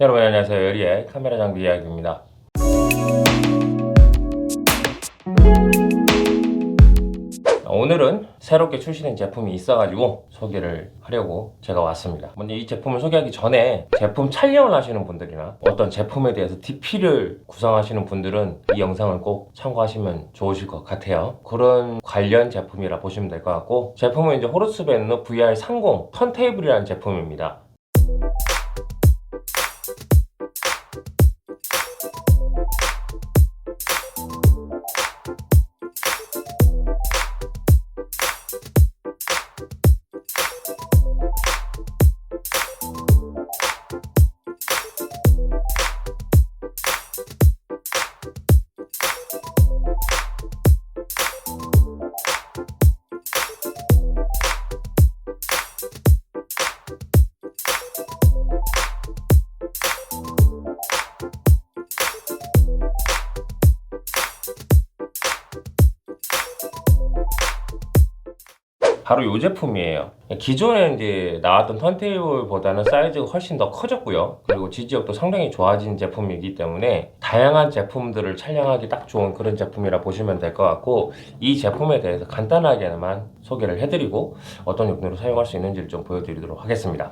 여러분 안녕하세요. 여리의 카메라 장비 이야기입니다. 오늘은 새롭게 출시된 제품이 있어가지고 소개를 하려고 제가 왔습니다. 먼저 이 제품을 소개하기 전에 제품 촬영을 하시는 분들이나 어떤 제품에 대해서 DP를 구성하시는 분들은 이 영상을 꼭 참고하시면 좋으실 것 같아요. 그런 관련 제품이라 보시면 될 것 같고 제품은 이제 호르스벤너 VR30 턴테이블이라는 제품입니다. 바로 이 제품이에요. 기존에 이제 나왔던 턴테이블보다는 사이즈가 훨씬 더 커졌고요. 그리고 지지력도 상당히 좋아진 제품이기 때문에 다양한 제품들을 촬영하기 딱 좋은 그런 제품이라 보시면 될 것 같고 이 제품에 대해서 간단하게만 소개를 해드리고 어떤 용도로 사용할 수 있는지를 좀 보여드리도록 하겠습니다.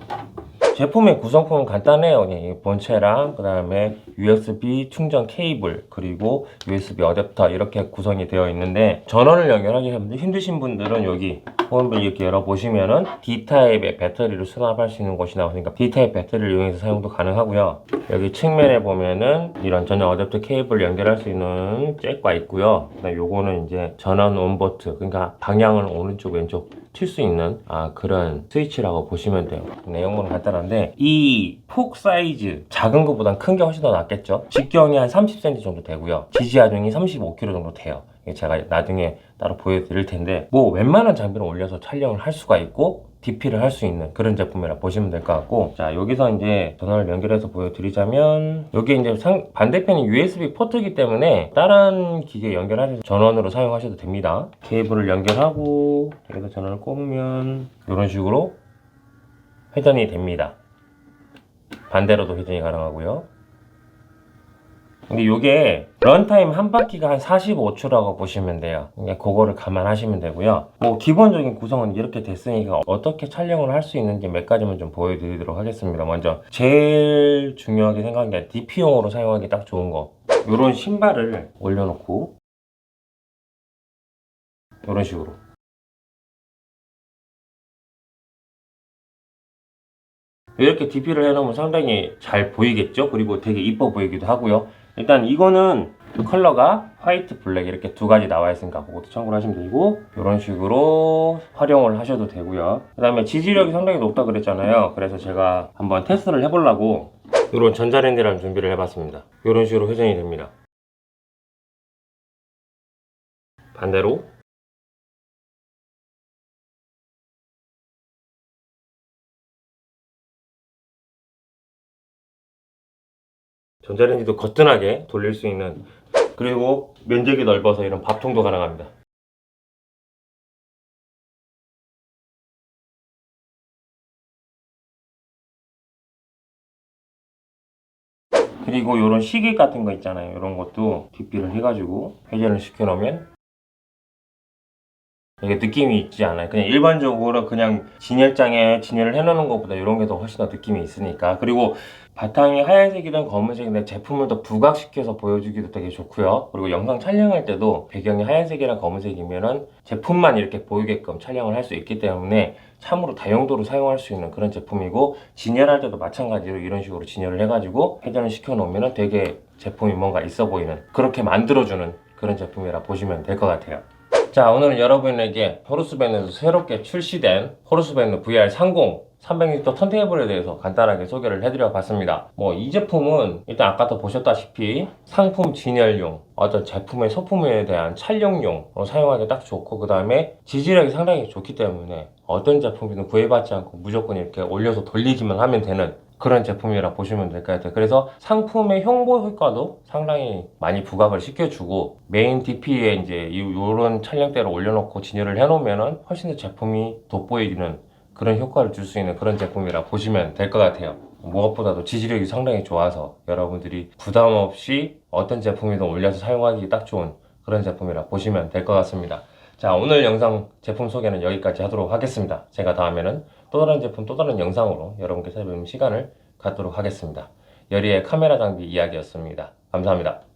제품의 구성품은 간단해요. 본체랑 그 다음에 USB 충전 케이블 그리고 USB 어댑터 이렇게 구성이 되어 있는데 전원을 연결하기 힘드신 분들은 여기 홈을 이렇게 열어보시면은 D타입의 배터리를 수납할 수 있는 곳이 나오니까 D타입 배터리를 이용해서 사용도 가능하고요. 여기 측면에 보면은 이런 전용 어댑터 케이블 연결할 수 있는 잭과 있고요. 요거는 이제 전원 온 버튼 그러니까 방향을 오른쪽 왼쪽 튈 수 있는 아, 그런 스위치라고 보시면 돼요. 내용물은 간단한데 이 폭 사이즈 작은 것보단 큰 게 훨씬 더 낫겠죠. 직경이 한 30cm 정도 되고요. 지지 하중이 35kg 정도 돼요. 제가 나중에 따로 보여드릴 텐데 뭐 웬만한 장비를 올려서 촬영을 할 수가 있고 DP를 할 수 있는 그런 제품이라 보시면 될 것 같고 자 여기서 이제 전원을 연결해서 보여드리자면 여기 이제 상, 반대편이 USB 포트이기 때문에 다른 기계 연결하셔서 전원으로 사용하셔도 됩니다 케이블을 연결하고 여기서 전원을 꼽으면 이런 식으로 회전이 됩니다 반대로도 회전이 가능하고요 근데 이게 런타임 한 바퀴가 한 45초라고 보시면 돼요. 그러니까 그거를 감안하시면 되고요. 뭐 기본적인 구성은 이렇게 됐으니까 어떻게 촬영을 할 수 있는지 몇 가지만 좀 보여드리도록 하겠습니다. 먼저 제일 중요하게 생각하는 게 DP용으로 사용하기 딱 좋은 거. 이런 신발을 올려놓고 이런 식으로 이렇게 DP를 해놓으면 상당히 잘 보이겠죠? 그리고 되게 이뻐 보이기도 하고요. 일단 이거는 컬러가 화이트, 블랙 이렇게 두 가지 나와 있으니까 그것도 참고를 하시면 되고 이런 식으로 활용을 하셔도 되고요. 그 다음에 지지력이 상당히 높다 그랬잖아요. 그래서 제가 한번 테스트를 해보려고 이런 전자랜드라는 준비를 해봤습니다. 이런 식으로 회전이 됩니다. 반대로 전자레인지도 거뜬하게 돌릴 수 있는 그리고 면적이 넓어서 이런 밥통도 가능합니다. 그리고 이런 시계 같은 거 있잖아요. 이런 것도 DP를 해가지고 회전을 시켜놓으면 이게 느낌이 있지 않아요. 그냥 일반적으로 그냥 진열장에 진열을 해놓는 것보다 이런 게 더 훨씬 더 느낌이 있으니까. 그리고 바탕이 하얀색이든 검은색인데 제품을 더 부각시켜서 보여주기도 되게 좋고요. 그리고 영상 촬영할 때도 배경이 하얀색이랑 검은색이면은 제품만 이렇게 보이게끔 촬영을 할 수 있기 때문에 참으로 다용도로 사용할 수 있는 그런 제품이고 진열할 때도 마찬가지로 이런 식으로 진열을 해가지고 회전을 시켜놓으면 되게 제품이 뭔가 있어 보이는 그렇게 만들어주는 그런 제품이라 보시면 될 것 같아요. 자 오늘은 여러분에게 호르스밴에서 새롭게 출시된 호르스밴드 VR30 300리터 턴테이블에 대해서 간단하게 소개를 해드려 봤습니다. 뭐 이 제품은 일단 아까도 보셨다시피 상품 진열용, 어떤 제품의 소품에 대한 촬영용으로 사용하기 딱 좋고 그 다음에 지지력이 상당히 좋기 때문에 어떤 제품이든 구애받지 않고 무조건 이렇게 올려서 돌리기만 하면 되는 그런 제품이라 보시면 될 것 같아요. 그래서 상품의 홍보 효과도 상당히 많이 부각을 시켜주고 메인 DP에 이제 이런 촬영대를 올려놓고 진열을 해놓으면은 훨씬 더 제품이 돋보이는 그런 효과를 줄 수 있는 그런 제품이라 보시면 될 것 같아요. 무엇보다도 지지력이 상당히 좋아서 여러분들이 부담 없이 어떤 제품이든 올려서 사용하기 딱 좋은 그런 제품이라 보시면 될 것 같습니다. 자, 오늘 영상 제품 소개는 여기까지 하도록 하겠습니다. 제가 다음에는 또 다른 제품, 또 다른 영상으로 여러분께 찾아뵙는 시간을 갖도록 하겠습니다. 여리의 카메라 장비 이야기였습니다. 감사합니다.